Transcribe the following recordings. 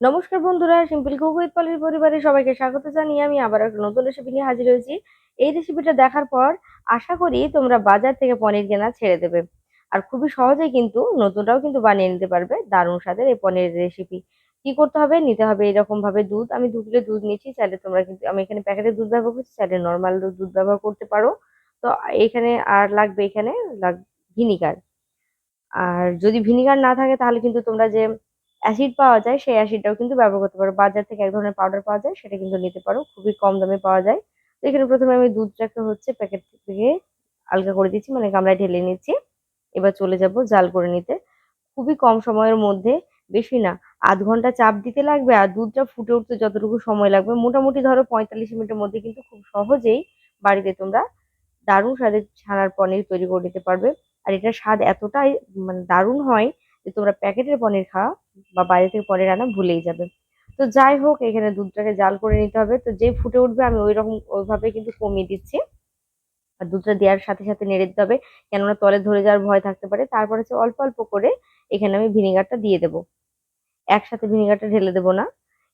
নমস্কার বন্ধুরা simple cook with পলির পরিবারে সবাইকে স্বাগত জানিয়ে আমি আবার একটা নতুন রেসিপি নিয়ে হাজির হয়েছি। এই রেসিপিটা দেখার পর আশা করি তোমরা বাজার থেকে পনির কেনা ছেড়ে দেবে। আর খুবই সহজেই কিন্তু নতুনটাও কিন্তু বানিয়ে নিতে পারবে দারুণ স্বাদের এই পনিরের রেসিপি কি করতে হবে? নিতে হবে এরকম ভাবে দুধ। আমি দু কিলো দুধ নিচ্ছি চাইলে তোমরা কিন্তু, আমি এখানে প্যাকেটের দুধ ব্যবহার করছি, চাইলে নর্মাল দুধ ব্যবহার করতে পারো। তো এখানে আর লাগবে এখানে লাগ ভিনিগার আর যদি ভিনিগার না থাকে তাহলে কিন্তু তোমরা যে অ্যাসিড পাওয়া যায়, সেই অ্যাসিডটাও কিন্তু ব্যবহার করতে পারো। বাজার থেকে এক ধরনের পাউডার পাওয়া যায়, সেটা কিন্তু নিতে পারো। খুবই কম দামে পাওয়া যায়। তো এখানে প্রথমে আমি দুধটাকে হচ্ছে প্যাকেট থেকে আলগা করে দিচ্ছি মানে গামলায় ঢেলে নিচ্ছি এবার চলে যাব জাল করে নিতে। খুবই কম সময়ের মধ্যে, বেশি না, আধ ঘণ্টা চাপ দিতে লাগবে আর দুধটা ফুটে উঠতে যতটুকু সময় লাগবে। মোটামুটি ধরো পঁয়তাল্লিশ মিনিটের মধ্যে কিন্তু খুব সহজেই বাড়িতে তোমরা দারুণ স্বাদের ছানার পনির তৈরি করে নিতে পারবে। আর এটার স্বাদ এতটাই মানে দারুণ হয় যে তোমরা প্যাকেটের পনির খাওয়া বা বাইরে থেকে পনির আনা, ভুলেই যাবে। তো যাই হোক, এখানে দুধটাকে জাল করে নিতে হবে। তো যেই ফুটে উঠবে, আমি ওই রকম, ওইভাবে কিন্তু কমিয়ে দিচ্ছি। আর দুধটা দেওয়ার সাথে সাথে নেড়ে দিতে হবে, কেননা তলে ধরে যাওয়ার ভয় থাকতে পারে। তারপর হচ্ছে অল্প অল্প করে এখানে আমি ভিনিগারটা দিয়ে দেবো। একসাথে ভিনিগারটা ঢেলে দেবো না।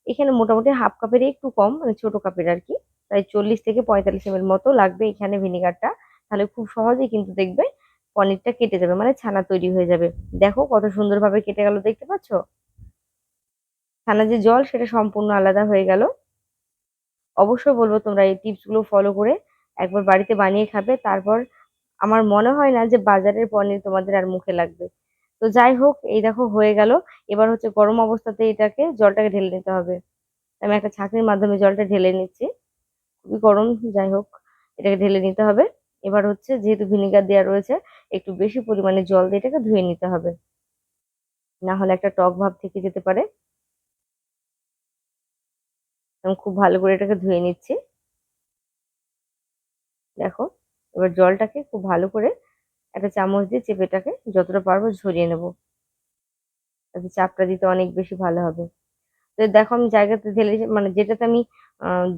এখানে মোটামুটি হাফ কাপের একটু কম মানে ছোট কাপের আর কি। প্রায় চল্লিশ থেকে পঁয়তাল্লিশ এম মতো লাগবে এখানে ভিনিগারটা। তাহলে খুব সহজেই কিন্তু দেখবে পনিরটা কেটে যাবে মানে ছানা তৈরি হয়ে যাবে। দেখো কত সুন্দরভাবে কেটে গেল, দেখতে পাচ্ছ? ছানা যে জল, সেটা সম্পূর্ণ আলাদা হয়ে গেল। অবশ্যই বলব তোমরা এই টিপসগুলো ফলো করে একবার বাড়িতে বানিয়ে খাবে। তারপর আমার মনে হয় না যে বাজারের পনির তোমাদের আর মুখে লাগবে। তো যাই হোক, এই দেখো হয়ে গেল। এবার হচ্ছে গরম অবস্থাতে এটাকে জলটাকে ঢেলে নিতে হবে। আমি একটা ছাঁকনির মাধ্যমে জলটা ঢেলে নিচ্ছি। খুবই গরম, যাই হোক, এটাকে ঢেলে নিতে হবে। এবার হচ্ছে যেহেতু ভিনিগার দেওয়া রয়েছে একটু বেশি পরিমাণে জল দিয়ে এটাকে ধুয়ে নিতে হবে। না হলে একটা টক ভাব থেকে যেতে পারে। আমি খুব ভালো করে এটাকে ধুয়ে নিচ্ছি। দেখো, এবার জলটাকে খুব ভালো করে একটা চামচ দিয়ে চেপেটাকে যতটা পারব ঝরিয়ে নেব। তাতে চাপটা দিতে অনেক বেশি ভালো হবে। তো দেখো, আমি জায়গাতে ঢেলে মানে যেটাতে আমি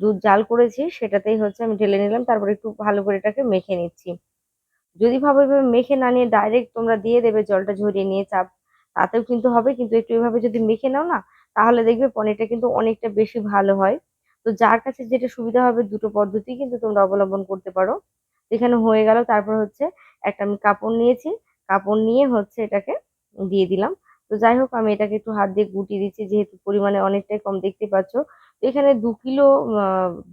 দুধ জাল করেছি, সেটাতেই হচ্ছে আমি ঢেলে নিলাম। তারপরে একটু ভালো করে এটাকে মেখে নিচ্ছি। যদি ভাবে এভাবে মেখে না নিয়ে ডাইরেক্ট তোমরা দিয়ে দেবে জলটা ঝরিয়ে নিয়ে চাপ, তাতেও কিন্তু হবে। কিন্তু একটু এভাবে যদি মেখে নাও না, তাহলে দেখবে পনিরটা কিন্তু অনেকটা বেশি ভালো হয়। তো যার কাছে যেটা সুবিধা হবে দুটো পদ্ধতি কিন্তু তোমরা অবলম্বন করতে পারো। এখানে হয়ে গেল, তারপর হচ্ছে একটা আমি কাপড় নিয়েছি। কাপড় নিয়ে হচ্ছে এটাকে দিয়ে দিলাম। তো যাই হোক, আমি এটাকে একটু হাত দিয়ে গুটিয়ে দিচ্ছি, যেহেতু পরিমাণে অনেকটাই কম দেখতে পাচ্ছ। তো এখানে দু কিলো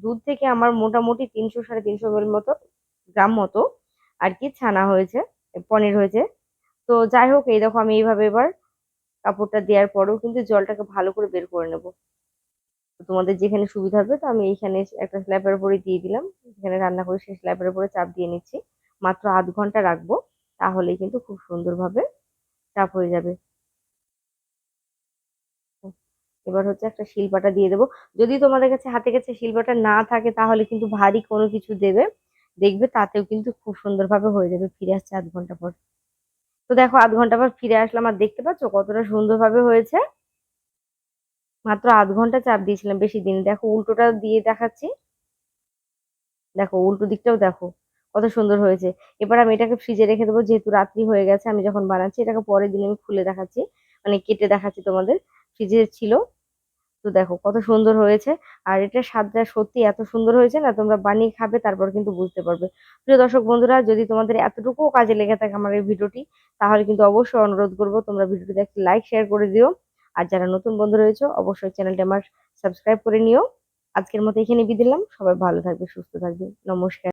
দুধ থেকে আমার মোটামুটি তিনশো সাড়ে তিনশো মতো, গ্রাম মতো আর কি, ছানা হয়েছে, পনির হয়েছে। তো যাই হোক, এই দেখো আমি এইভাবে এবার কাপড়টা দেওয়ার পরেও কিন্তু জলটাকে ভালো করে বের করে নেব। তোমাদের যেখানে সুবিধা হবে, তো আমি এইখানে একটা স্ল্যাবের উপরে দিয়ে দিলাম। যেখানে রান্না করে সেই স্ল্যাবের উপরে চাপ দিয়ে নিচ্ছি। মাত্র আধ ঘণ্টা রাখব, তাহলেই কিন্তু খুব সুন্দরভাবে চাপ হয়ে যাবে। এবার হচ্ছে একটা শিলপাটা দিয়ে দেবো। যদি তোমাদের কাছে হাতে কাছে শিলপাটা না থাকে, তাহলে কিন্তু ভারী কোনো কিছু দেবে। দেখবে তাতেও কিন্তু খুব সুন্দরভাবে হয়ে যাবে ফিরে আসছে আধ ঘণ্টা পর। তো দেখো আধ ঘণ্টা পর ফিরে আসলাম আর দেখতে পাচ্ছ কতটা সুন্দরভাবে হয়েছে? মাত্র আধ ঘণ্টা চাপ দিয়েছিলাম বেশি দিন। দেখো উল্টোটা দিয়ে দেখাচ্ছি। দেখো উল্টো দিকটাও দেখো কত সুন্দর হয়েছে। এবার আমি এটাকে ফ্রিজে রেখে দেবো, যেহেতু রাত্রি হয়ে গেছে, আমি যখন বানাচ্ছি এটাকে পরের দিন আমি খুলে দেখাচ্ছি মানে কেটে দেখাচ্ছি তোমাদের। ফ্রিজে ছিল তো দেখো কত সুন্দর হয়েছে। আর এটা স্বাদটা সত্যি এত সুন্দর হয়েছে না, তোমরা বানিয়ে খাবে তারপর কিন্তু বুঝতে পারবে। প্রিয় দর্শক বন্ধুরা, যদি তোমাদের এতটুকুও কাজে লেগে থাকে আমার এই ভিডিওটি, তাহলে কিন্তু অবশ্যই অনুরোধ করব তোমরা ভিডিওটি দেখতে লাইক, শেয়ার করে দিও। আর যারা নতুন বন্ধু রয়েছে, অবশ্যই চ্যানেলটি আমার সাবস্ক্রাইব করে নিও। আজকের মতো এখানে বিদিলাম সবাই ভালো থাকবে, সুস্থ থাকবে। নমস্কার।